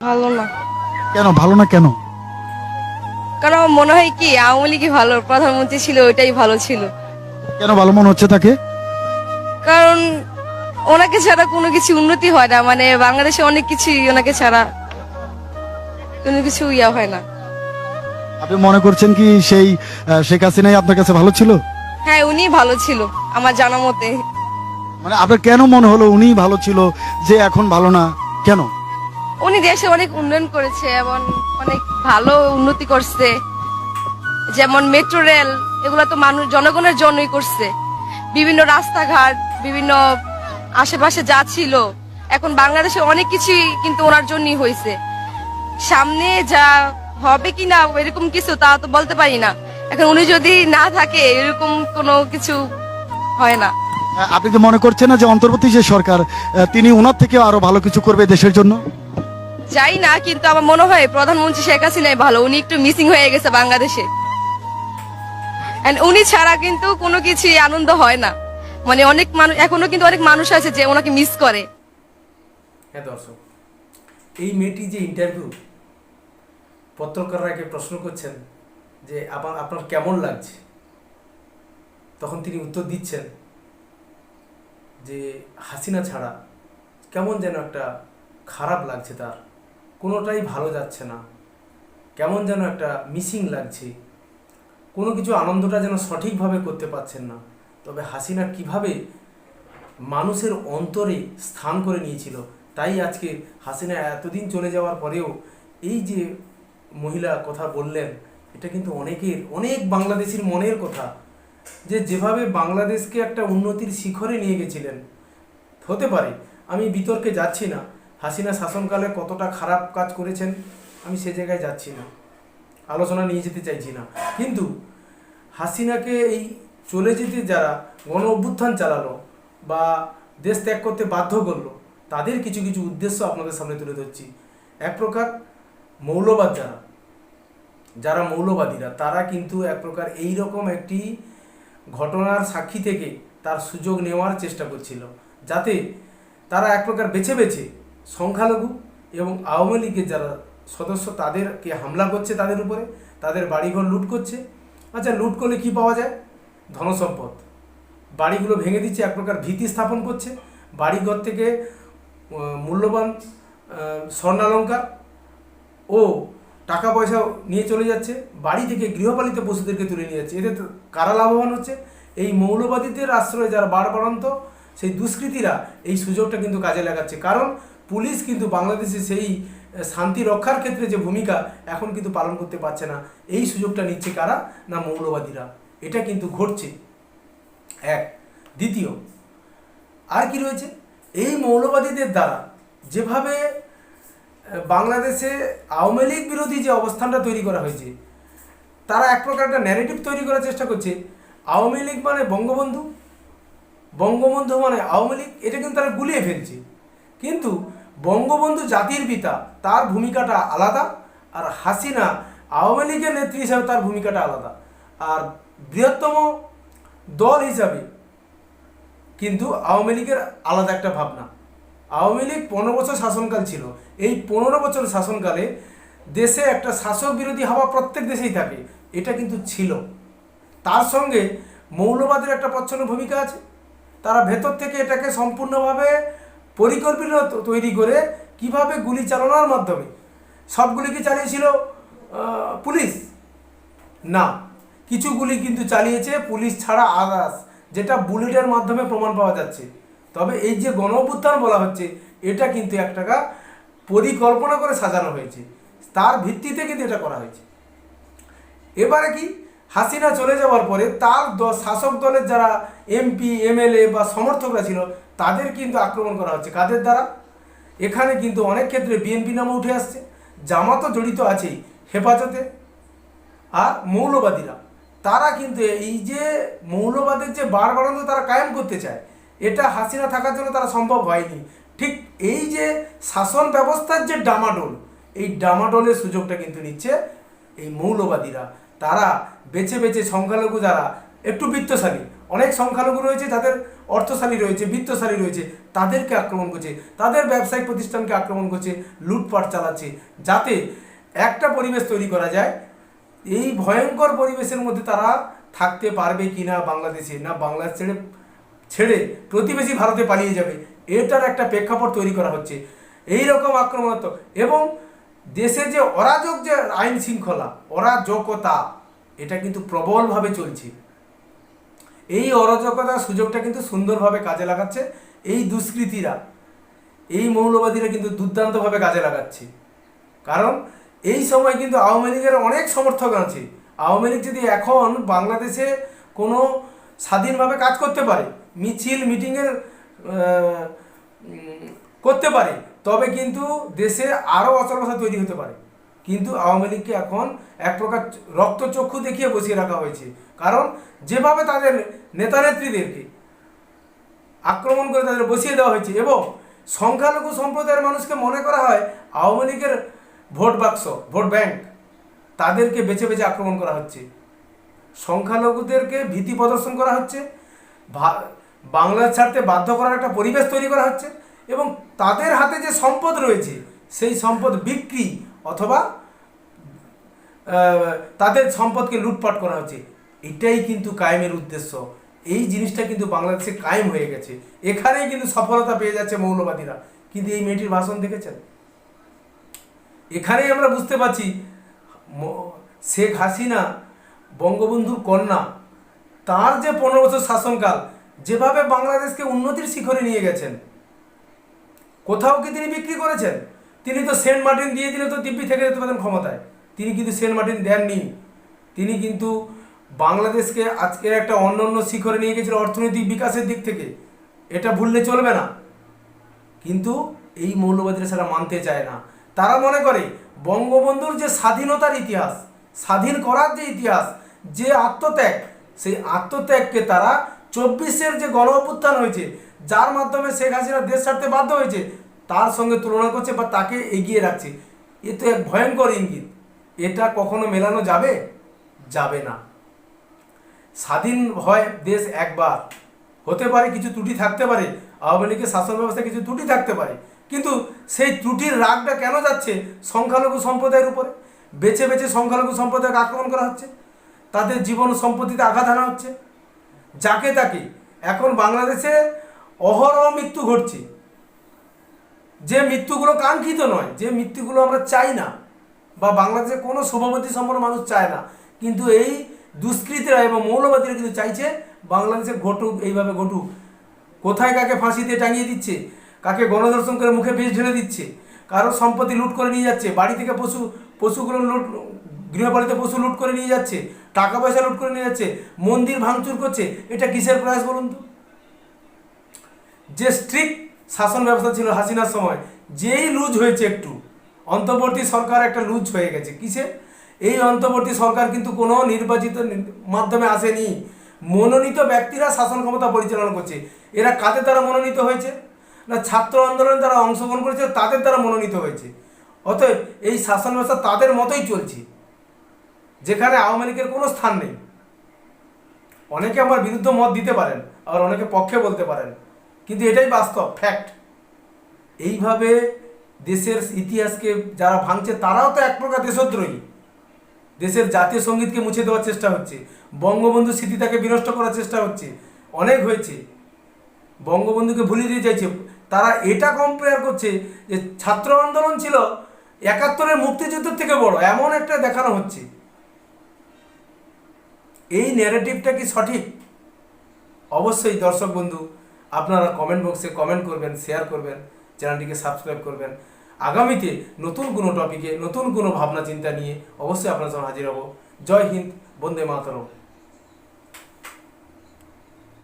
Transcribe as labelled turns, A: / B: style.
A: ভালো না।
B: কেন? ভালো না কেন?
A: কারণ আমার মনে হয় কি আওয়ামী লীগই ভালো প্রধানমন্ত্রী ছিল ওইটাই ভালো ছিল।
B: কেন ভালো মনে হচ্ছে তাকে?
A: কারণ ওনাকে ছাড়া কোনো কিছু উন্নতি হয় না মানে বাংলাদেশে অনেক কিছু ওনাকে ছাড়া কোনো কিছু ইয়া হয় না।
B: আপনি মনে করছেন কি সেই আহ, শেখ হাসিনাই আপনার কাছে ভালো ছিল?
A: হ্যাঁ উনি ভালো ছিল আমার জানা মতে।
B: মানে আপনার কেন মনে হলো উনি ভালো ছিল যে এখন ভালো না? কেন?
A: উনি দেশে অনেক উন্নয়ন করেছে এবং অনেক ভালো উন্নতি করছে। যেমন মেট্রো রেল এগুলো তো মানুষ, জনগণের জন্যই করছে। বিভিন্ন রাস্তাঘাট, বিভিন্ন আশেপাশে যা ছিল, এখন বাংলাদেশে অনেক কিছুই কিন্তু ওনার জন্যই হয়েছে। সামনে যা হবে কি না এরকম কিছু তা তো বলতে পারি না। এখন উনি যদি না থাকে, এরকম কোনো কিছু হয় না।
B: আপনি কি মনে করছেন না যে অন্তর্বর্তী যে সরকার তিনি ওনার থেকে আরও ভালো কিছু করবে দেশের জন্য?
A: যাই না, কিন্তু আমার মনে হয় প্রধানমন্ত্রী শেখ হাসিনাই ভালো। উনি একটু মিসিং হয়ে গেছে বাংলাদেশে। উনি ছাড়া কিন্তু কোনো কিছুই আনন্দ হয় না। মানে অনেক মানুষ এখনও কিন্তু অনেক মানুষ আছে যে ওনাকে মিস করে।
C: হ্যাঁ দর্শক, এই মেয়েটি যে ইন্টারভিউ পত্রকাররাকে প্রশ্ন করছেন যে আপনার আপনার কেমন লাগছে? তখন তিনি উত্তর দিচ্ছেন যে হাসিনা ছাড়া কেমন যেন একটা খারাপ লাগছে তার। কোনোটাই ভালো যাচ্ছে না। কেমন যেন একটা মিসিং লাগছে। কোনো কিছু আনন্দটা যেন সঠিকভাবে করতে পারছেন না। তবে হাসিনা কীভাবে মানুষের অন্তরে স্থান করে নিয়েছিল, তাই আজকে হাসিনা এতদিন চলে যাওয়ার পরেও এই যে মহিলা কথা বললেন, এটা কিন্তু অনেকের, অনেক বাংলাদেশির মনের কথা। যে যেভাবে বাংলাদেশকে একটা উন্নতির শিখরে নিয়ে গেছিলেন, হতে পারে, আমি বিতর্কে যাচ্ছি না। হাসিনা শাসনকালে কতটা খারাপ কাজ করেছেন, আমি সে জায়গায় যাচ্ছি না। আলোচনা নিয়ে যেতে চাইছি না। কিন্তু হাসিনাকে এই চলে যেতে যারা গণ অভ্যুত্থান চালালো বা দেশ ত্যাগ করতে বাধ্য করল, তাদের কিছু কিছু উদ্দেশ্য আপনাদের সামনে তুলে ধরছি। এক প্রকার মৌলবাদ যারা যারা মৌলবাদীরা, তারা কিন্তু এক প্রকার এই রকম একটি ঘটনার সাক্ষী থেকে তার সুযোগ নেওয়ার চেষ্টা করছিল, যাতে তারা এক প্রকার বেছে বেছে সংখ্যালঘু এবং আওয়ামী লীগের যারা সদস্য, তাদেরকে হামলা করছে তাদের উপরে, তাদের বাড়িঘর লুট করছে। আচ্ছা লুট করলে কি পাওয়া যায়? ধনসম্পদ। বাড়িগুলো ভেঙে দিচ্ছে, এক প্রকার ভীতি স্থাপন করছে। বাড়িঘর থেকে মূল্যবান স্বর্ণালঙ্কার ও টাকা পয়সা নিয়ে চলে যাচ্ছে। বাড়ি থেকে গৃহপালিত পশুদেরকে তুলে নিয়ে যাচ্ছে। এতে কারা লাভবান হচ্ছে? এই মৌলবাদীদের আশ্রয়ে যারা বাড়বাড়ন্ত সেই দুষ্কৃতীরা এই সুযোগটা কিন্তু কাজে লাগাচ্ছে। কারণ পুলিশ কিন্তু বাংলাদেশে সেই শান্তি রক্ষার ক্ষেত্রে যে ভূমিকা এখন কিন্তু পালন করতে পারছে না। এই সুযোগটা নিচ্ছে কারা? না মৌলবাদীরা। এটা কিন্তু ঘটছে। এক। দ্বিতীয়, আর কি রয়েছে? এই মৌলবাদীদের দ্বারা যেভাবে বাংলাদেশে আওয়ামী লীগ বিরোধী যে অবস্থানটা তৈরি করা হয়েছে, তারা এক প্রকার একটা ন্যারেটিভ তৈরি করার চেষ্টা করছে। আওয়ামী লীগ মানে বঙ্গবন্ধু বঙ্গবন্ধু মানে আওয়ামী লীগ, এটা কিন্তু তারা গুলিয়ে ফেলছে। কিন্তু বঙ্গবন্ধু জাতির পিতা, তার ভূমিকাটা আলাদা আর হাসিনা আওয়ামী লীগের নেত্রী হিসাবে তার ভূমিকাটা আলাদা। আর বৃহত্তম দল হিসাবে কিন্তু আওয়ামী লীগের আলাদা একটা ভাবনা। আওয়ামী লীগ পনেরো বছর শাসনকাল ছিল। এই পনেরো বছর শাসনকালে দেশে একটা শাসক বিরোধী হাওয়া প্রত্যেক দেশেই থাকে। এটা কিন্তু ছিল। তার সঙ্গে মৌলবাদের একটা প্রচ্ছন্ন ভূমিকা আছে। তারা ভেতর থেকে এটাকে সম্পূর্ণভাবে পরিকল্পিত তৈরি করে কীভাবে গুলি চালানোর মাধ্যমে? সবগুলি কি চালিয়েছিল? পুলিশ? না। কিছু গুলি কিন্তু চালিয়েছে পুলিশ ছাড়া আদার্স যেটা বুলেটের মাধ্যমে প্রমাণ পাওয়া যাচ্ছে। তবে এই যে গণ বলা হচ্ছে, এটা কিন্তু এক টাকা পরিকল্পনা করে সাজানো হয়েছে। তার ভিত্তিতে কিন্তু এটা করা হয়েছে। এবারে কি? হাসিনা চলে যাওয়ার পরে তার শাসক দলের যারা এমপি, এমএলএ বা সমর্থকরা ছিল, তাদের কিন্তু আক্রমণ করা হচ্ছে। কাদের দ্বারা? এখানে কিন্তু অনেক ক্ষেত্রে বিএনপি নামে উঠে আসছে। জামাতও জড়িত আছেই হেফাজতে। আর মৌলবাদীরা, তারা কিন্তু এই যে মৌলবাদের যে বার বাড়ানো তারা কায়েম করতে চায়, এটা হাসিনা থাকার জন্য তারা সম্ভব হয়নি। ঠিক এই যে শাসন ব্যবস্থার যে ডামাডোল, এই ডামাডোলের সুযোগটা কিন্তু নিচ্ছে এই মৌলবাদীরা। তারা বেছে বেছে সংখ্যালঘু যারা একটু বৃত্তশালী, অনেক সংখ্যালঘু রয়েছে যাদের অর্থশালী রয়েছে, বৃত্তশালী রয়েছে, তাদেরকে আক্রমণ করছে, তাদের ব্যবসায়িক প্রতিষ্ঠানকে আক্রমণ করছে, লুটপাট চালাচ্ছে, যাতে একটা পরিবেশ তৈরি করা যায়। এই ভয়ঙ্কর পরিবেশের মধ্যে তারা থাকতে পারবে কি না বাংলাদেশে না বাংলাদেশ ছেড়ে ছেড়ে প্রতিবেশী ভারতে পালিয়ে যাবে, এটার একটা প্রেক্ষাপট তৈরি করা হচ্ছে। এই রকম আক্রমণাত্মক এবং দেশে যে অরাজক যে আইন শৃঙ্খলা, অরাজকতা, এটা কিন্তু প্রবলভাবে চলছে। এই অরাজকতার সুযোগটা কিন্তু সুন্দরভাবে কাজে লাগাচ্ছে। এই দুষ্কৃতীরা, এই মৌলবাদীরা কিন্তু দুর্দান্তভাবে কাজে লাগাচ্ছে। কারণ এই সময় কিন্তু আওয়ামী লীগের অনেক সমর্থক আছে। আওয়ামী লীগ যদি এখন বাংলাদেশে কোনো স্বাধীনভাবে কাজ করতে পারে, মিছিল, মিটিংয়ের করতে পারে তবে কিন্তু দেশে আরও অচলবস্থা তৈরি হতে পারে। কিন্তু আওয়ামী লীগকে এখন এক প্রকার রক্তচক্ষু দেখিয়ে বসিয়ে রাখা হয়েছে। কারণ যেভাবে তাদের নেতা নেত্রীদেরকে আক্রমণ করে তাদের বসিয়ে দেওয়া হয়েছে এবং সংখ্যালঘু সম্প্রদায়ের মানুষকে মনে করা হয় আওয়ামী লীগের ভোট বাক্স, ভোট ব্যাংক তাদেরকে বেছে বেছে আক্রমণ করা হচ্ছে। সংখ্যালঘুদেরকে ভীতি প্রদর্শন করা হচ্ছে। বাংলা ছাড়তে বাধ্য করার একটা পরিবেশ তৈরি করা হচ্ছে। এবং তাদের হাতে যে সম্পদ রয়েছে, সেই সম্পদ বিক্রি অথবা তাদের সম্পদকে লুটপাট করা হচ্ছে। এটাই কিন্তু কায়েমের উদ্দেশ্য। এই জিনিসটা কিন্তু বাংলাদেশে কায়েম হয়ে গেছে। এখানেই কিন্তু সফলতা পেয়ে যাচ্ছে মৌলবাদীরা। কিন্তু এই মেয়েটির ভাষণ দেখেছেন? এখানেই আমরা বুঝতে পারছি শেখ হাসিনা, বঙ্গবন্ধুর কন্যা, তার যে পনেরো বছর শাসনকাল, যেভাবে বাংলাদেশকে উন্নতির শিখরে নিয়ে গেছেন কোথাও কি তিনি বিক্রি করেছেন? তিনি তো সেন্ট মার্টিন দিয়ে দিলে তো দিব্যি থেকে যেতে পারেন ক্ষমতায়। তিনি কিন্তু সেন্ট মার্টিন দেননি। তিনি কিন্তু বাংলাদেশকে আজকের একটা অন্য অন্য শিখরে নিয়ে গেছিল অর্থনৈতিক বিকাশের দিক থেকে। এটা ভুললে চলবে না। কিন্তু এই মৌলবাদীরা সেটা মানতে চায় না। তারা মনে করে, বঙ্গবন্ধুর যে স্বাধীনতার ইতিহাস, স্বাধীন করার যে ইতিহাস, যে আত্মত্যাগ, সেই আত্মত্যাগকে তারা চব্বিশের যে গণ অভ্যুত্থান হয়েছে যার মাধ্যমে শেখ হাসিনা দেশ ছাড়তে বাধ্য হয়েছে, তার সঙ্গে তুলনা করছে বা তাকে এগিয়ে রাখছে। এ তো এক ভয়ঙ্কর ইঙ্গিত। এটা কখনো মেলানো যাবে? যাবে না। স্বাধীন হয় দেশ একবার। হতে পারে কিছু ত্রুটি থাকতে পারে, আওয়ামী লীগের শাসন ব্যবস্থায় কিছু ত্রুটি থাকতে পারে। কিন্তু সেই ত্রুটির রাগটা কেন যাচ্ছে সংখ্যালঘু সম্প্রদায়ের উপরে? বেছে বেছে সংখ্যালঘু সম্প্রদায়কে আক্রমণ করা হচ্ছে? তাদের জীবন সম্পত্তিতে আঘাত আনা হচ্ছে? যাকে তাকে। এখন বাংলাদেশে অহরহ মৃত্যু ঘটছে। যে মৃত্যুগুলো কাঙ্ক্ষিত নয়, যে মৃত্যুগুলো আমরা চাই না, বা বাংলাদেশে কোনো শুভমতি সম্পন্ন মানুষ চায় না, কিন্তু এই দুষ্কৃতীরা এবং মৌলবাদীরা কিন্তু চাইছে বাংলাদেশে ঘটুক, এইভাবে ঘটুক। কোথায় কাকে ফাঁসিতে টাঙিয়ে দিচ্ছে, কাকে গণধর্ষণ করে মুখে বিষ ঢেলে দিচ্ছে, কারও সম্পত্তি লুট করে নিয়ে যাচ্ছে, বাড়ি থেকে পশু, পশুগুলো লুট, গৃহপালিত পশু লুট করে নিয়ে যাচ্ছে, টাকা পয়সা লুট করে নিয়ে যাচ্ছে, মন্দির ভাঙচুর করছে, এটা কিসের প্রয়াস বলুন তো? যে স্ট্রিক্ট শাসন ব্যবস্থা ছিল হাসিনার সময়, যেই লুজ হয়েছে একটু, অন্তর্বর্তী সরকার একটা লুজ হয়ে গেছে। কিসে? এই অন্তর্বর্তী সরকার কিন্তু কোনো নির্বাচিত মাধ্যমে আসেনি। মনোনীত ব্যক্তিরা শাসন ক্ষমতা পরিচালনা করছে। এরা কাদের দ্বারা মনোনীত হয়েছে? না ছাত্র আন্দোলনে তারা অংশগ্রহণ করেছে, তাদের দ্বারা মনোনীত হয়েছে। অতএব এই শাসন ব্যবস্থা তাদের মতোই চলছে। যেখানে আওয়ামী লীগের কোনো স্থান নেই। অনেকে আমার বিরুদ্ধ মত দিতে পারেন, আবার অনেকে পক্ষে বলতে পারেন। কিন্তু এটাই বাস্তব ফ্যাক্ট এইভাবে দেশের ইতিহাসকে যারা ভাঙছে, তারাও তো এক প্রকার দেশদ্রোহী। দেশের জাতীয় সঙ্গীতকে মুছে দেওয়ার চেষ্টা হচ্ছে, বঙ্গবন্ধু স্মৃতিটাকে বিনষ্ট করার চেষ্টা হচ্ছে, অনেক হয়েছে। বঙ্গবন্ধুকে ভুলিয়ে দিয়ে চাইছে। তারা এটা কম্পেয়ার করছে যে ছাত্র আন্দোলন ছিল একাত্তরের মুক্তিযুদ্ধের থেকে বড়, এমন একটা দেখানো হচ্ছে। এই ন্যারেটিভটা কি সঠিক? অবশ্যই দর্শক বন্ধু আপনারা কমেন্ট বক্সে কমেন্ট করবেন শেয়ার করবেন চ্যানেলটিকে সাবস্ক্রাইব করবেন। আগামীতে নতুন কোনো টপিকে নতুন কোনো ভাবনা চিন্তা নিয়ে অবশ্যই আপনার সঙ্গে হাজির হব। জয় হিন্দ, বন্দে মাতরম।